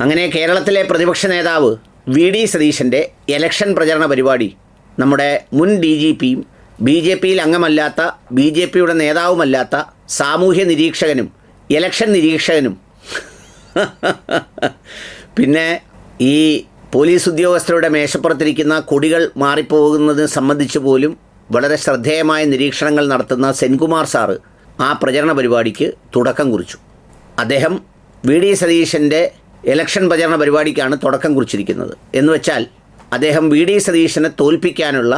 അങ്ങനെ കേരളത്തിലെ പ്രതിപക്ഷ നേതാവ് വി ഡി സതീശന്റെ എലക്ഷൻ പ്രചരണ പരിപാടി നമ്മുടെ മുൻ ഡി ജി പിയും ബി ജെ പിയിൽ അംഗമല്ലാത്ത ബി ജെ പിയുടെ നേതാവുമല്ലാത്ത സാമൂഹ്യ നിരീക്ഷകനും ഇലക്ഷൻ നിരീക്ഷകനും. പിന്നെ ഈ പോലീസ് ഉദ്യോഗസ്ഥരുടെ മേശപ്പുറത്തിരിക്കുന്ന കൊടികൾ മാറിപ്പോകുന്നത് സംബന്ധിച്ച് പോലും വളരെ ശ്രദ്ധേയമായ നിരീക്ഷണങ്ങൾ നടത്തുന്ന സെൻകുമാർ സാറ് ആ പ്രചരണ പരിപാടിക്ക് തുടക്കം കുറിച്ചു. അദ്ദേഹം വി ഡി സതീശന്റെ ഇലക്ഷൻ പ്രചരണ പരിപാടിക്കാണ് തുടക്കം കുറിച്ചിരിക്കുന്നത്. എന്ന് വെച്ചാൽ അദ്ദേഹം വി ഡി സതീശനെ തോൽപ്പിക്കാനുള്ള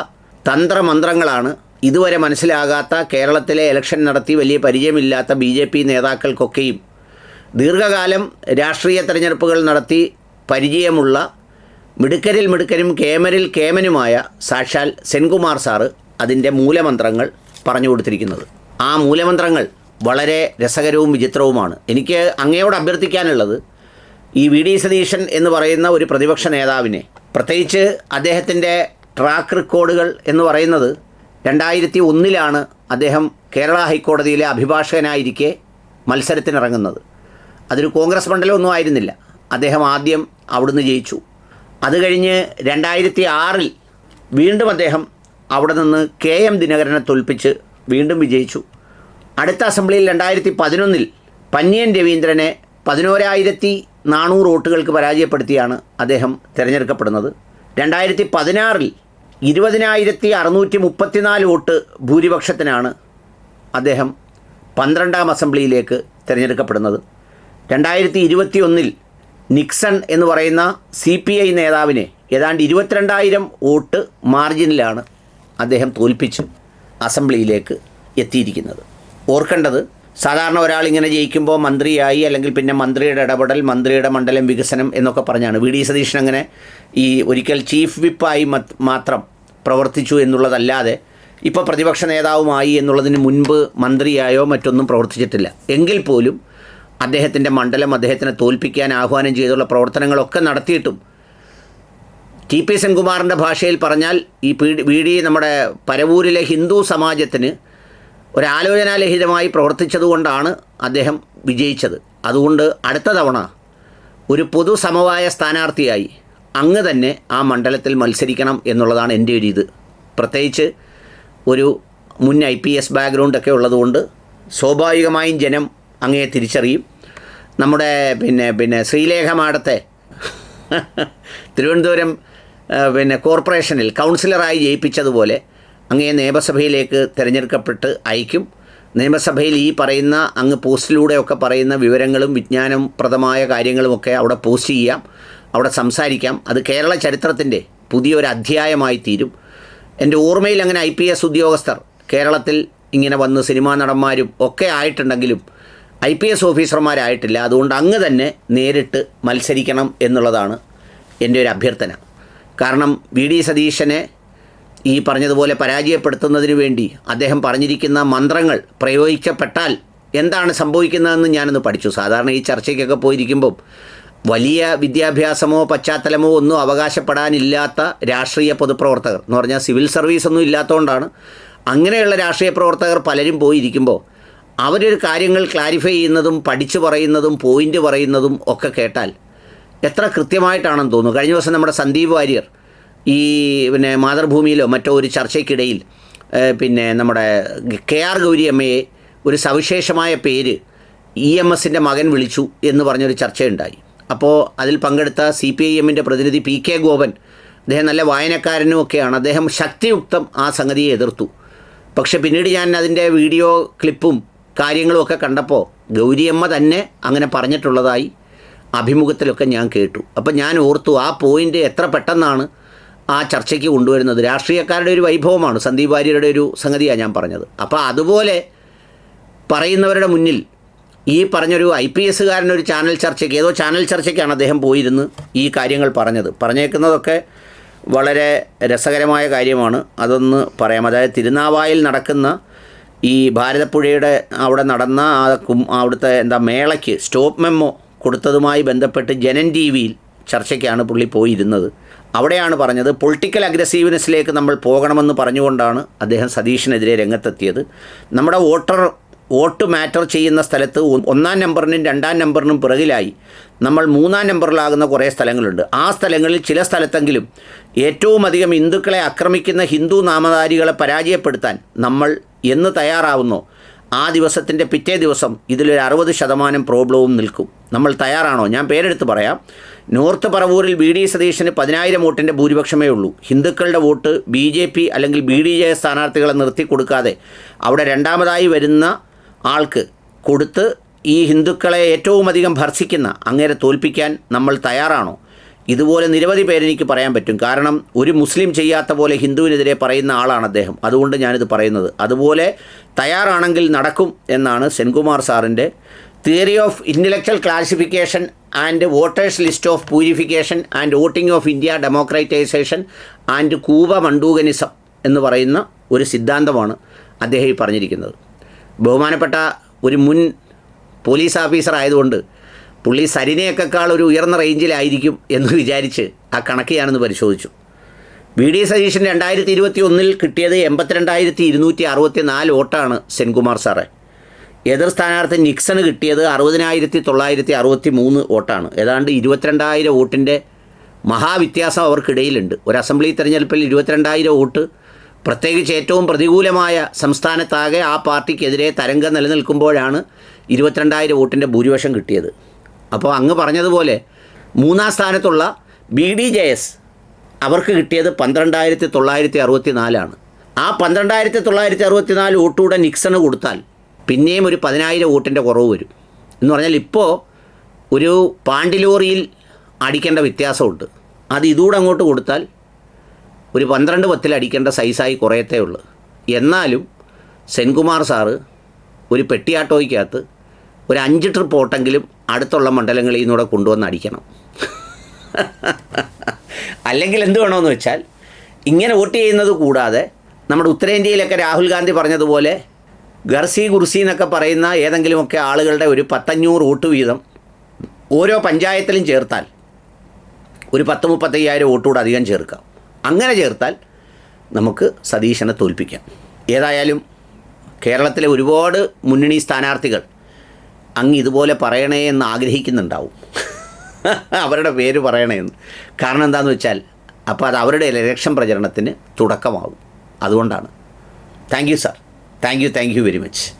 തന്ത്രമന്ത്രങ്ങളാണ് ഇതുവരെ മനസ്സിലാകാത്ത കേരളത്തിലെ ഇലക്ഷൻ നടത്തി വലിയ പരിചയമില്ലാത്ത ബി ജെ പി നേതാക്കൾക്കൊക്കെയും ദീർഘകാലം രാഷ്ട്രീയ തെരഞ്ഞെടുപ്പുകൾ നടത്തി പരിചയമുള്ള മിടുക്കരിൽ മിടുക്കരും കേമരിൽ കേമനുമായ സാക്ഷാൽ സെൻകുമാർ സാറ് അതിന്റെ മൂലമന്ത്രങ്ങൾ പറഞ്ഞു കൊടുത്തിരിക്കുന്നത്. ആ മൂലമന്ത്രങ്ങൾ വളരെ രസകരവും വിചിത്രവുമാണ്. എനിക്ക് അങ്ങയോട് അഭ്യർത്ഥിക്കാനുള്ളത് ഈ വി ഡി സതീശൻ എന്ന് പറയുന്ന ഒരു പ്രതിപക്ഷ നേതാവിനെ പ്രത്യേകിച്ച് അദ്ദേഹത്തിന്റെ ട്രാക്ക് റെക്കോർഡുകൾ എന്ന് പറയുന്നത് രണ്ടായിരത്തി ഒന്നിലാണ് അദ്ദേഹം കേരള ഹൈക്കോടതിയിലെ അഭിഭാഷകനായിരിക്കെ മത്സരത്തിനിറങ്ങുന്നത്. അതൊരു കോൺഗ്രസ് മണ്ഡലമൊന്നും ആയിരുന്നില്ല. അദ്ദേഹം ആദ്യം അവിടുന്ന് ജയിച്ചു. അത് കഴിഞ്ഞ് രണ്ടായിരത്തി ആറിൽ വീണ്ടും അദ്ദേഹം അവിടെ നിന്ന് കെ എം ദിനകരനെ തോൽപ്പിച്ച് വീണ്ടും വിജയിച്ചു. അടുത്ത അസംബ്ലിയിൽ രണ്ടായിരത്തി പതിനൊന്നിൽ പന്നിയൻ രവീന്ദ്രനെ പതിനോരായിരത്തി നാനൂറ് വോട്ടുകൾക്ക് പരാജയപ്പെടുത്തിയാണ് അദ്ദേഹം തിരഞ്ഞെടുക്കപ്പെടുന്നത്. രണ്ടായിരത്തി പതിനാറിൽ ഇരുപതിനായിരത്തി അറുന്നൂറ്റി മുപ്പത്തിനാല് വോട്ട് ഭൂരിപക്ഷത്തിനാണ് അദ്ദേഹം പന്ത്രണ്ടാം അസംബ്ലിയിലേക്ക് തിരഞ്ഞെടുക്കപ്പെടുന്നത്. രണ്ടായിരത്തി ഇരുപത്തി ഒന്നിൽ നിക്സൺ എന്ന് പറയുന്ന സി പി ഐ നേതാവിനെ ഏതാണ്ട് ഇരുപത്തിരണ്ടായിരം വോട്ട് മാർജിനിലാണ് അദ്ദേഹം തോൽപ്പിച്ച് അസംബ്ലിയിലേക്ക് എത്തിയിരിക്കുന്നത്. ഓർക്കേണ്ടത് സാധാരണ ഒരാൾ ഇങ്ങനെ ജയിക്കുമ്പോൾ മന്ത്രിയായി അല്ലെങ്കിൽ പിന്നെ മന്ത്രിയുടെ ഇടപെടൽ മന്ത്രിയുടെ മണ്ഡലം വികസനം എന്നൊക്കെ പറഞ്ഞാണ്. വി ഡി സതീശൻ അങ്ങനെ ഈ ഒരിക്കൽ ചീഫ് വിപ്പായി മത്- മാത്രം പ്രവർത്തിച്ചു എന്നുള്ളതല്ലാതെ ഇപ്പോൾ പ്രതിപക്ഷ നേതാവുമായി എന്നുള്ളതിന് മുൻപ് മന്ത്രിയായോ മറ്റൊന്നും പ്രവർത്തിച്ചിട്ടില്ല. എങ്കിൽ പോലും അദ്ദേഹത്തിന്റെ മണ്ഡലം അദ്ദേഹത്തിനെ തോൽപ്പിക്കാൻ ആഹ്വാനം ചെയ്തുള്ള പ്രവർത്തനങ്ങളൊക്കെ നടത്തിയിട്ടും ടി പി സെൻകുമാറിന്റെ ഭാഷയിൽ പറഞ്ഞാൽ ഈ പി വി ഡി നമ്മുടെ പരവൂരിലെ ഹിന്ദു സമാജത്തിന് ഒരാലോചനാലഹിതമായി പ്രവർത്തിച്ചതുകൊണ്ടാണ് അദ്ദേഹം വിജയിച്ചത്. അതുകൊണ്ട് അടുത്ത തവണ ഒരു പൊതു സമവായ സ്ഥാനാർത്ഥിയായി അങ്ങ് തന്നെ ആ മണ്ഡലത്തിൽ മത്സരിക്കണം എന്നുള്ളതാണ് എന്റെ ഒരു ഇത്. പ്രത്യേകിച്ച് ഒരു മുൻ ഐ പി എസ് ബാക്ക്ഗ്രൗണ്ടൊക്കെ ഉള്ളതുകൊണ്ട് സ്വാഭാവികമായും ജനം അങ്ങയെ തിരിച്ചറിയും. നമ്മുടെ പിന്നെ പിന്നെ ശ്രീലേഖ മാഡത്തെ തിരുവനന്തപുരം പിന്നെ കോർപ്പറേഷനിൽ കൗൺസിലറായി ജയിപ്പിച്ചതുപോലെ അങ്ങയെ നിയമസഭയിലേക്ക് തിരഞ്ഞെടുക്കപ്പെട്ട് അയക്കും. നിയമസഭയിൽ ഈ പറയുന്ന അങ്ങ് പോസ്റ്റിലൂടെയൊക്കെ പറയുന്ന വിവരങ്ങളും വിജ്ഞാനപ്രദമായ കാര്യങ്ങളുമൊക്കെ അവിടെ പോസ്റ്റ് ചെയ്യാം. അവിടെ സംസാരിക്കാം. അത് കേരള ചരിത്രത്തിന്റെ പുതിയൊരു അധ്യായമായി തീരും. എന്റെ ഓർമ്മയിൽ അങ്ങനെ ഐ പി എസ് ഉദ്യോഗസ്ഥർ കേരളത്തിൽ ഇങ്ങനെ വന്ന് സിനിമാ നടന്മാരും ഒക്കെ ആയിട്ടുണ്ടെങ്കിലും ഐ പി എസ് ഓഫീസർമാരായിട്ടില്ല. അതുകൊണ്ട് അങ്ങ് തന്നെ നേരിട്ട് മത്സരിക്കണം എന്നുള്ളതാണ് എന്റെ ഒരു അഭ്യർത്ഥന. കാരണം വി ഡി സതീശനെ ഈ പറഞ്ഞതുപോലെ പരാജയപ്പെടുത്തുന്നതിന് വേണ്ടി അദ്ദേഹം പറഞ്ഞിരിക്കുന്ന മന്ത്രങ്ങൾ പ്രയോഗിക്കപ്പെട്ടാൽ എന്താണ് സംഭവിക്കുന്നതെന്ന് ഞാനൊന്ന് പഠിച്ചു. സാധാരണ ഈ ചർച്ചയ്ക്കൊക്കെ പോയിരിക്കുമ്പം വലിയ വിദ്യാഭ്യാസമോ പശ്ചാത്തലമോ ഒന്നും അവകാശപ്പെടാനില്ലാത്ത രാഷ്ട്രീയ പൊതുപ്രവർത്തകർ എന്ന് പറഞ്ഞാൽ സിവിൽ സർവീസ് ഒന്നും ഇല്ലാത്തതുകൊണ്ടാണ് അങ്ങനെയുള്ള രാഷ്ട്രീയ പ്രവർത്തകർ പലരും പോയിരിക്കുമ്പോൾ അവരൊരു കാര്യങ്ങൾ ക്ലാരിഫൈ ചെയ്യുന്നതും പഠിച്ചു പറയുന്നതും പോയിന്റ് പറയുന്നതും ഒക്കെ കേട്ടാൽ എത്ര കൃത്യമായിട്ടാണെന്ന് തോന്നുന്നു. കഴിഞ്ഞ ദിവസം നമ്മുടെ സന്ദീപ് വാര്യർ ഈ പിന്നെ മാതൃഭൂമിയിലോ മറ്റോ ഒരു ചർച്ചയ്ക്കിടയിൽ പിന്നെ നമ്മുടെ കെ ആർ ഗൗരി അമ്മയെ ഒരു സവിശേഷമായ പേര് ഇ എം എസിന്റെ മകൻ വിളിച്ചു എന്ന് പറഞ്ഞൊരു ചർച്ചയുണ്ടായി. അപ്പോൾ അതിൽ പങ്കെടുത്ത സി പി ഐ എമ്മിന്റെ പ്രതിനിധി പി കെ ഗോപൻ അദ്ദേഹം നല്ല വായനക്കാരനും ഒക്കെയാണ്. അദ്ദേഹം ശക്തിയുക്തം ആ സംഗതിയെ എതിർത്തു. പക്ഷെ പിന്നീട് ഞാൻ അതിന്റെ വീഡിയോ ക്ലിപ്പും കാര്യങ്ങളും ഒക്കെ കണ്ടപ്പോൾ ഗൗരിയമ്മ തന്നെ അങ്ങനെ പറഞ്ഞിട്ടുള്ളതായി അഭിമുഖത്തിലൊക്കെ ഞാൻ കേട്ടു. അപ്പം ഞാൻ ഓർത്തു ആ പോയിന്റ് എത്ര പെട്ടെന്നാണ് ആ ചർച്ചയ്ക്ക് കൊണ്ടുവരുന്നത് രാഷ്ട്രീയക്കാരുടെ ഒരു വൈഭവമാണ്. സന്ദീപ് വാര്യരുടെ ഒരു സംഗതിയാണ് ഞാൻ പറഞ്ഞത്. അപ്പോൾ അതുപോലെ പറയുന്നവരുടെ മുന്നിൽ ഈ പറഞ്ഞൊരു ഐ പി എസ്സുകാരനൊരു ചാനൽ ചർച്ചയ്ക്ക് ഏതോ ചാനൽ ചർച്ചയ്ക്കാണ് അദ്ദേഹം പോയിരുന്ന് ഈ കാര്യങ്ങൾ പറഞ്ഞത്. പറഞ്ഞേക്കുന്നതൊക്കെ വളരെ രസകരമായ കാര്യമാണ്. അതൊന്ന് പറയാം. അതായത് തിരുനാവായിൽ നടക്കുന്ന ഈ ഭാരതപ്പുഴയുടെ അവിടെ നടന്ന ആ അവിടുത്തെ എന്താ മേളയ്ക്ക് സ്റ്റോപ്പ് മെമ്മോ കൊടുത്തതുമായി ബന്ധപ്പെട്ട് ജനൻ ടി വിയിൽ ചർച്ചയ്ക്കാണ് പുള്ളി പോയിരുന്നത്. അവിടെയാണ് പറഞ്ഞത് പൊളിറ്റിക്കൽ അഗ്രസീവ്നെസ്സിലേക്ക് നമ്മൾ പോകണമെന്ന് പറഞ്ഞുകൊണ്ടാണ് അദ്ദേഹം സതീഷിനെതിരെ രംഗത്തെത്തിയത്. നമ്മുടെ വോട്ടർ വോട്ട് മാറ്റർ ചെയ്യുന്ന സ്ഥലത്ത് ഒന്നാം നമ്പറിനും രണ്ടാം നമ്പറിനും പിറകിലായി നമ്മൾ മൂന്നാം നമ്പറിലാകുന്ന കുറേ സ്ഥലങ്ങളുണ്ട്. ആ സ്ഥലങ്ങളിൽ ചില സ്ഥലത്തെങ്കിലും ഏറ്റവും അധികം ഹിന്ദുക്കളെ ആക്രമിക്കുന്ന ഹിന്ദു നാമധാരികളെ പരാജയപ്പെടുത്താൻ നമ്മൾ എന്ന് തയ്യാറാവുന്നോ ആ ദിവസത്തിന്റെ പിറ്റേ ദിവസം ഇതിലൊരു അറുപത് ശതമാനം പ്രോബ്ലവും നിൽക്കും. നമ്മൾ തയ്യാറാണോ? ഞാൻ പേരെടുത്ത് പറയാം. നോർത്ത് പറവൂരിൽ ബി ഡി സതീശന് പതിനായിരം വോട്ടിന്റെ ഭൂരിപക്ഷമേ ഉള്ളൂ. ഹിന്ദുക്കളുടെ വോട്ട് ബി ജെ പി അല്ലെങ്കിൽ ബി ഡി ജെ സ്ഥാനാർത്ഥികളെ നിർത്തി കൊടുക്കാതെ അവിടെ രണ്ടാമതായി വരുന്ന ആൾക്ക് കൊടുത്ത് ഈ ഹിന്ദുക്കളെ ഏറ്റവും അധികം ഭർഷിക്കുന്ന അങ്ങേരെ തോൽപ്പിക്കാൻ നമ്മൾ തയ്യാറാണോ? ഇതുപോലെ നിരവധി പേരെനിക്ക് പറയാൻ പറ്റും. കാരണം ഒരു മുസ്ലിം ചെയ്യാത്ത പോലെ ഹിന്ദുവിനെതിരെ പറയുന്ന ആളാണ് അദ്ദേഹം. അതുകൊണ്ട് ഞാനിത് പറയുന്നത്. അതുപോലെ തയ്യാറാണെങ്കിൽ നടക്കും എന്നാണ് സെൻകുമാർ സാറിന്റെ theory of intellectual classification and voters list of purification and voting of India democratisation and കൂബ മണ്ടൂഗനിസം എന്ന് പറയുന്ന ഒരു സിദ്ധാന്തമാണ് അദ്ദേഹം ഈ പറഞ്ഞിരിക്കുന്നത്. ബഹുമാനപ്പെട്ട ഒരു മുൻ പോലീസ് ഓഫീസർ ആയതുകൊണ്ട് പുള്ളി സരിനയൊക്കെക്കാൾ ഒരു ഉയർന്ന റേഞ്ചിലായിരിക്കും എന്ന് വിചാരിച്ച് ആ കണക്ക് ഞാനൊന്ന് പരിശോധിച്ചു. വി ഡി സതീശൻ രണ്ടായിരത്തി ഇരുപത്തി ഒന്നിൽ കിട്ടിയത് എൺപത്തിരണ്ടായിരത്തി ഇരുന്നൂറ്റി അറുപത്തി നാല് വോട്ടാണ് സെൻകുമാർ സാറേ. എതിർ സ്ഥാനാർത്ഥി നിക്സണ് കിട്ടിയത് അറുപതിനായിരത്തി തൊള്ളായിരത്തി അറുപത്തി മൂന്ന് വോട്ടാണ്. ഏതാണ്ട് ഇരുപത്തിരണ്ടായിരം വോട്ടിന്റെ മഹാവ്യത്യാസം അവർക്കിടയിലുണ്ട്. ഒരു അസംബ്ലി തെരഞ്ഞെടുപ്പിൽ ഇരുപത്തിരണ്ടായിരം വോട്ട് പ്രത്യേകിച്ച് ഏറ്റവും പ്രതികൂലമായ സംസ്ഥാനത്താകെ ആ പാർട്ടിക്കെതിരെ തരംഗം നിലനിൽക്കുമ്പോഴാണ് ഇരുപത്തിരണ്ടായിരം വോട്ടിന്റെ ഭൂരിപക്ഷം കിട്ടിയത്. അപ്പോൾ അങ്ങ് പറഞ്ഞതുപോലെ മൂന്നാം സ്ഥാനത്തുള്ള ബി ഡി ജെ എസ് അവർക്ക് കിട്ടിയത് പന്ത്രണ്ടായിരത്തി തൊള്ളായിരത്തി അറുപത്തി നാലാണ് ആ പന്ത്രണ്ടായിരത്തി തൊള്ളായിരത്തി അറുപത്തി നാല് വോട്ടുകൂടെ നിക്സണ് കൊടുത്താൽ പിന്നെയും ഒരു പതിനായിരം വോട്ടിന്റെ കുറവ് വരും. എന്ന് പറഞ്ഞാൽ ഇപ്പോൾ ഒരു പാണ്ടിലോറിയിൽ അടിക്കേണ്ട വ്യത്യാസമുണ്ട്. അത് ഇതുകൂടെ അങ്ങോട്ട് കൊടുത്താൽ ഒരു പന്ത്രണ്ട് പത്തിൽ അടിക്കേണ്ട സൈസായി കുറയത്തേ ഉള്ളൂ. എന്നാലും സെൻകുമാർ സാറ് ഒരു പെട്ടിയാട്ടോയ്ക്കകത്ത് ഒരു അഞ്ച് ട്രിപ്പ് ഓട്ടെങ്കിലും അടുത്തുള്ള മണ്ഡലങ്ങളിൽ നിന്നൂടെ കൊണ്ടുവന്ന് അടിക്കണം. അല്ലെങ്കിൽ എന്ത് വേണമെന്ന് വെച്ചാൽ ഇങ്ങനെ വോട്ട് ചെയ്യുന്നത് കൂടാതെ നമ്മുടെ ഉത്തരേന്ത്യയിലൊക്കെ രാഹുൽ ഗാന്ധി പറഞ്ഞതുപോലെ ഗർസി ഗുർസി എന്നൊക്കെ പറയുന്ന ഏതെങ്കിലുമൊക്കെ ആളുകളുടെ ഒരു പത്തഞ്ഞൂറ് വോട്ട് വീതം ഓരോ പഞ്ചായത്തിലും ചേർത്താൽ ഒരു പത്ത് മുപ്പത്തയ്യായിരം വോട്ടുകൂടെ അധികം ചേർക്കാം. അങ്ങനെ ചേർത്താൽ നമുക്ക് സതീശനെ തോൽപ്പിക്കാം. ഏതായാലും കേരളത്തിലെ ഒരുപാട് മുന്നണി സ്ഥാനാർത്ഥികൾ അങ്ങ് ഇതുപോലെ പറയണേ എന്ന് ആഗ്രഹിക്കുന്നുണ്ടാവും. അവരുടെ പേര് പറയണേ എന്ന്. കാരണം എന്താണെന്ന് വെച്ചാൽ അപ്പോൾ അത് അവരുടെ ഇലക്ഷൻ പ്രചരണത്തിന് തുടക്കമാവും അതുകൊണ്ടാണ്. Thank you sir thank you thank you very much.